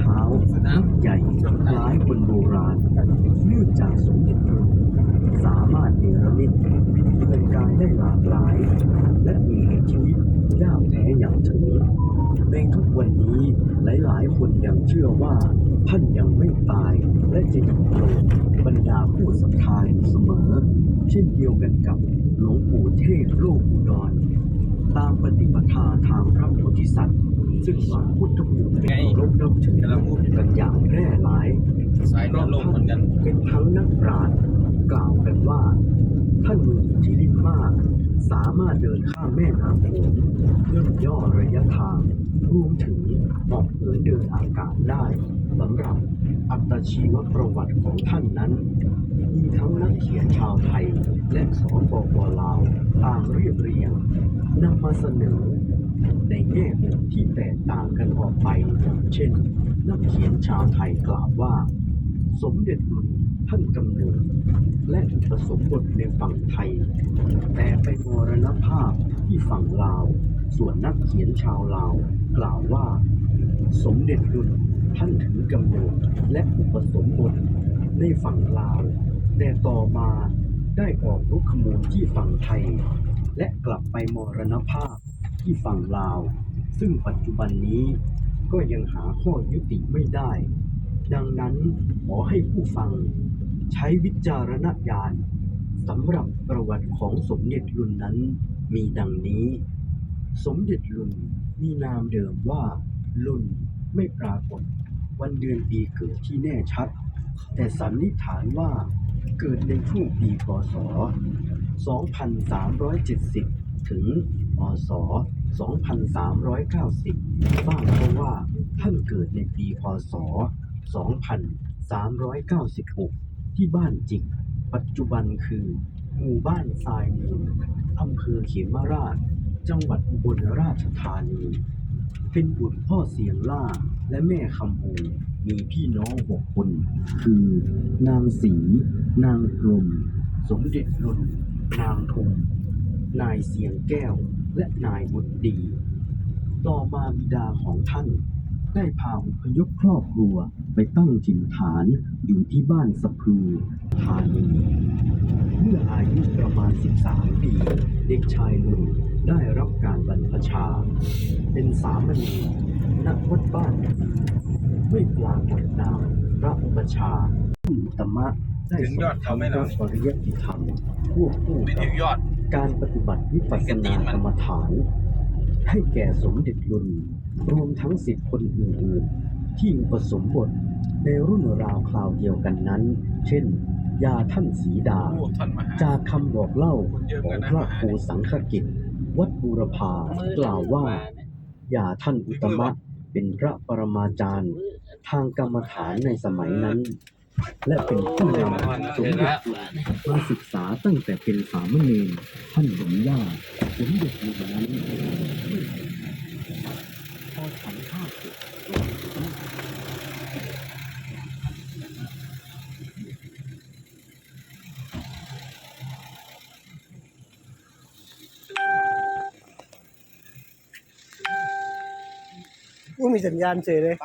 เท้าใหญ่คล้ายคนโบราณเนื่องจากสมเด็จสามารถเนรมิตเปลือนกายได้หลากหลาย และมีอิทธิฤทธิ์ย่าแท้อย่างถึงในทุกวันนี้หลายๆ คนยังเชื่อว่าท่านยังไม่ตายและจะอยู่โปรดบรรดาผู้ศรัทธาอยู่เสมอ เช่นเดียวกันกับหลวงปู่เทพโลกอุดรตามปฏิปทาทางพระโพธิสัตว์ ซึ่งสอนพุทธภูมิเป็นเคารพนับถือกันอย่างแพร่หลายสายเรือล่มเหมือนกัน เป็นทั้งนักปราชญ์กล่าวกันว่า ท่านมีอิทธิฤทธิ์มาก สามารถเดินข้ามแม่น้ำโขงย่นย่อระยะทางรวมถึงเหอกเอินเดินอากาศได้สำหรับอัตชีวประวัติของท่านนั้น มีทั้งนักเขียนชาวไทย และสปปลาวต่างเรียบเรียงนำมาเสนอ แง่มุมที่แตกต่างกันออกไป เช่น นักเขียนชาวไทยกล่าวว่า สมเด็จหลุนท่านกำเนิด และอุปสมบทในฝั่งไทย แต่ไปมรณภาพที่ฝั่งลาว ส่วนนักเขียนชาวลาว กล่าวว่า สมเด็จหลุนท่านถือกำเนิดและอุปสมบทในฝั่งลาว แต่ต่อมาได้ออกรุกขมูลที่ฝั่งไทย และกลับไปมรณภาพ ที่ฝั่งลาว ซึ่งปัจจุบันนี้ก็ยังหาข้อยุติไม่ได้ ดังนั้นขอให้ผู้ฟังใช้วิจารณญาณสำหรับประวัติของสมเด็จลุนนั้นมีดังนี้ สมเด็จลุนมีนามเดิมว่าลุนไม่ปรากฏ วันเดือนปีเกิดที่แน่ชัด แต่สันนิษฐานว่าเกิดในช่วงปีพศ 2370 ถึงพศ2390 บ้างเพราะว่าท่านเกิดในปีพศ 2396 ที่บ้านจิก ปัจจุบันคือหมู่บ้านทรายมูลอำเภอเขมราช จังหวัดอุบลราชธานี เป็นบุตรพ่อเสียงล่าและแม่คำปูมีพี่น้องหกคน คือ นางสี นางกลม สมเด็จลุนนางทม นายเสียงแก้วและนายบุตรดี ต่อมาบิดาของท่าน ได้พาอพยพครอบครัวไปตั้งถิ่นฐานอยู่ที่บ้านสะพือธานีเมื่ออายุประมาณ 13 ปี เด็กชายลุนได้รับการบรรพชา เป็นสามเณรณวัดบ้านไม่ปรากฏนามพระอุปชฌาย์อุตมะได้ถึงยอดเขาไหมล่ะปริยติธรรมควบคู่ไม่กัถึบงยอด การปฏิบัติวิปัสสนากรรมฐาน ให้แก่สมเด็จลุนรวมทั้งสิทธิคนอื่นๆ ที่อุปสมบทในรุ่นราวคราวเดียวกันนั้น เช่น ยาท่านสีดาโอ้ท่านมหาจากคำบอกเล่าเยอะขเหมือองนกันนะพระครูสังฆกิจ วัดบูรพากล่าวว่ายาท่านอุตมะเป็นพระปรมาจารย์ ทางกรรมฐานในสมัยนั้น และเป็นผู้นำสมเด็จมาศึกษาตั้งแต่เป็นสามเณรท่านเห็นว่าสมเด็จลุนนั้นพอฉันข้าวเสร็จกูมีสัญญาณเฉยเลย